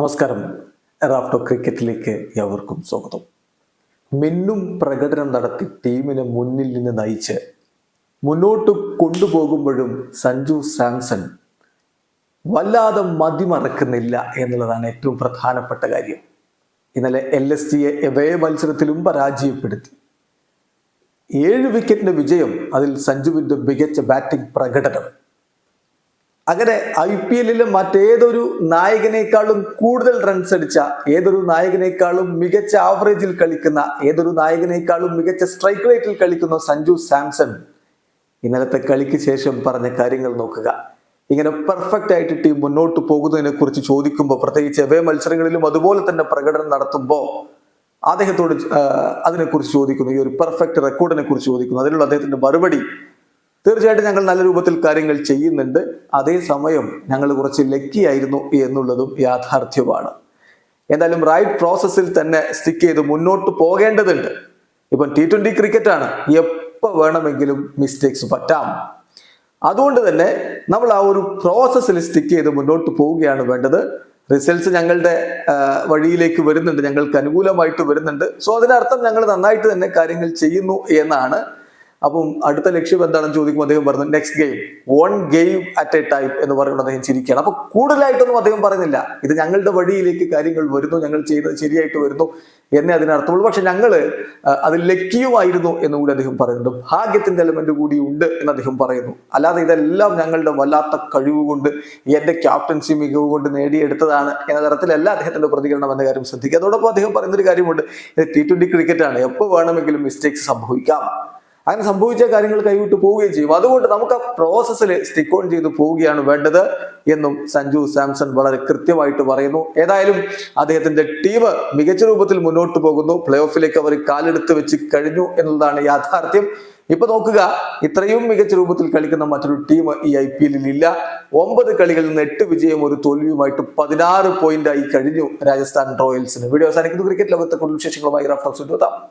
നമസ്കാരം. റാഫ്റ്റോ ക്രിക്കറ്റിലേക്ക് എവർക്കും സ്വാഗതം. മിന്നും പ്രകടനം നടത്തി ടീമിനെ മുന്നിൽ നിന്ന് നയിച്ച് മുന്നോട്ട് കൊണ്ടുപോകുമ്പോഴും സഞ്ജു സാംസൺ വല്ലാതെ മതിമറക്കുന്നില്ല എന്നുള്ളതാണ് ഏറ്റവും പ്രധാനപ്പെട്ട കാര്യം. ഇന്നലെ എൽ എസ് ജിയെ എവേ മത്സരത്തിലും പരാജയപ്പെടുത്തി. ഏഴ് വിക്കറ്റിന്റെ വിജയം അതിൽ സഞ്ജുവിന്റെ മികച്ച ബാറ്റിംഗ് പ്രകടനം. അങ്ങനെ ഐ പി എല്ലിലെ മറ്റേതൊരു നായകനേക്കാളും കൂടുതൽ റൺസ് അടിച്ച ഏതൊരു നായകനേക്കാളും മികച്ച ആവറേജിൽ കളിക്കുന്ന ഏതൊരു നായകനേക്കാളും മികച്ച സ്ട്രൈക്ക് റേറ്റിൽ കളിക്കുന്ന സഞ്ജു സാംസൺ ഇന്നലത്തെ കളിക്ക് ശേഷം പറഞ്ഞ കാര്യങ്ങൾ നോക്കുക. ഇങ്ങനെ പെർഫെക്റ്റ് ആയിട്ട് ടീം മുന്നോട്ട് പോകുന്നതിനെ കുറിച്ച് ചോദിക്കുമ്പോൾ പ്രത്യേകിച്ച് എവേ മത്സരങ്ങളിലും അതുപോലെ തന്നെ പ്രകടനം നടത്തുമ്പോൾ അദ്ദേഹത്തോട് അതിനെക്കുറിച്ച് ചോദിക്കുന്നു. ഈ ഒരു പെർഫെക്റ്റ് റെക്കോർഡിനെ കുറിച്ച് ചോദിക്കുന്നു. അതിനുള്ള അദ്ദേഹത്തിന്റെ മറുപടി തീർച്ചയായിട്ടും ഞങ്ങൾ നല്ല രൂപത്തിൽ കാര്യങ്ങൾ ചെയ്യുന്നുണ്ട്. അതേസമയം ഞങ്ങൾ കുറച്ച് ലക്കി ആയിരുന്നു എന്നുള്ളതും യാഥാർത്ഥ്യമാണ്. എന്തായാലും റൈറ്റ് പ്രോസസ്സിൽ തന്നെ സ്റ്റിക്ക് ചെയ്ത് മുന്നോട്ട് പോകേണ്ടതുണ്ട്. ഇപ്പം ടി ട്വന്റി ക്രിക്കറ്റ് ആണ്. എപ്പോൾ വേണമെങ്കിലും മിസ്റ്റേക്സ് പറ്റാം. അതുകൊണ്ട് തന്നെ നമ്മൾ ആ ഒരു പ്രോസസ്സിൽ സ്റ്റിക്ക് ചെയ്ത് മുന്നോട്ട് പോവുകയാണ് വേണ്ടത്. റിസൾട്ട്സ് ഞങ്ങളുടെ വഴിയിലേക്ക് വരുന്നുണ്ട്. ഞങ്ങൾക്ക് അനുകൂലമായിട്ട് വരുന്നുണ്ട്. സോ അതിനർത്ഥം ഞങ്ങൾ നന്നായിട്ട് തന്നെ കാര്യങ്ങൾ ചെയ്യുന്നു എന്നാണ് അപ്പം അടുത്ത ലക്ഷ്യം എന്താണെന്ന് ചോദിക്കുമ്പോൾ അദ്ദേഹം പറഞ്ഞു next game one game at a time എന്ന് പറയുന്നത് അദ്ദേഹം ചിരിക്കുകയാണ്. അപ്പൊ കൂടുതലായിട്ടൊന്നും അദ്ദേഹം പറയുന്നില്ല. ഇത് ഞങ്ങളുടെ വഴിയിലേക്ക് കാര്യങ്ങൾ വരുന്നു ഞങ്ങൾ ചെയ്യുന്നത് ശരിയായിട്ട് വരുന്നു എന്നേ അതിനർത്ഥമുള്ളൂ. പക്ഷെ ഞങ്ങൾ അത് ലക്കിയുമായിരുന്നു എന്ന് കൂടി അദ്ദേഹം പറയുന്നുണ്ട്. ഭാഗ്യത്തിന്റെ എലമെന്റ് കൂടി ഉണ്ട് എന്ന് അദ്ദേഹം പറയുന്നു. അല്ലാതെ ഇതെല്ലാം ഞങ്ങളുടെ വല്ലാത്ത കഴിവ് കൊണ്ട് എന്റെ ക്യാപ്റ്റൻസി മികവ് കൊണ്ട് നേടിയെടുത്തതാണ് എന്ന തരത്തിലല്ല അദ്ദേഹത്തിന്റെ പ്രതികരണം എന്ന കാര്യം ശ്രദ്ധിക്കുക. അതോടൊപ്പം അദ്ദേഹം പറയുന്നൊരു കാര്യമുണ്ട്. ഇത് ടി ട്വന്റി ക്രിക്കറ്റ് ആണ്. എപ്പോൾ വേണമെങ്കിലും മിസ്റ്റേക്സ് സംഭവിക്കാം. അങ്ങനെ സംഭവിച്ച കാര്യങ്ങൾ കൈവിട്ട് പോവുകയും ചെയ്യും. അതുകൊണ്ട് നമുക്ക് ആ പ്രോസസ്സിൽ സ്റ്റിക്ക് ഓൺ ചെയ്ത് പോവുകയാണ് വേണ്ടത് എന്നും സഞ്ജു സാംസൺ വളരെ കൃത്യമായിട്ട് പറയുന്നു. ഏതായാലും അദ്ദേഹത്തിന്റെ ടീം മികച്ച രൂപത്തിൽ മുന്നോട്ട് പോകുന്നു. പ്ലേ ഓഫിലേക്ക് അവർ കാലെടുത്ത് വെച്ച് കഴിഞ്ഞു എന്നുള്ളതാണ് യാഥാർത്ഥ്യം. ഇപ്പൊ നോക്കുക ഇത്രയും മികച്ച രൂപത്തിൽ കളിക്കുന്ന മറ്റൊരു ടീം ഈ ഐ പി എല്ലിൽ ഇല്ല. ഒമ്പത് കളികളിൽ നിന്ന് എട്ട് വിജയം ഒരു തോൽവിയുമായിട്ട് പതിനാറ് പോയിന്റ് ആയി കഴിഞ്ഞു രാജസ്ഥാൻ റോയൽസിന്. വീഡിയോ അവസാനിക്കുന്നു. ക്രിക്കറ്റ് ലോകത്തെ കൂടുതൽ വിശേഷങ്ങളുമായി റഫറൻസ് എത്താം.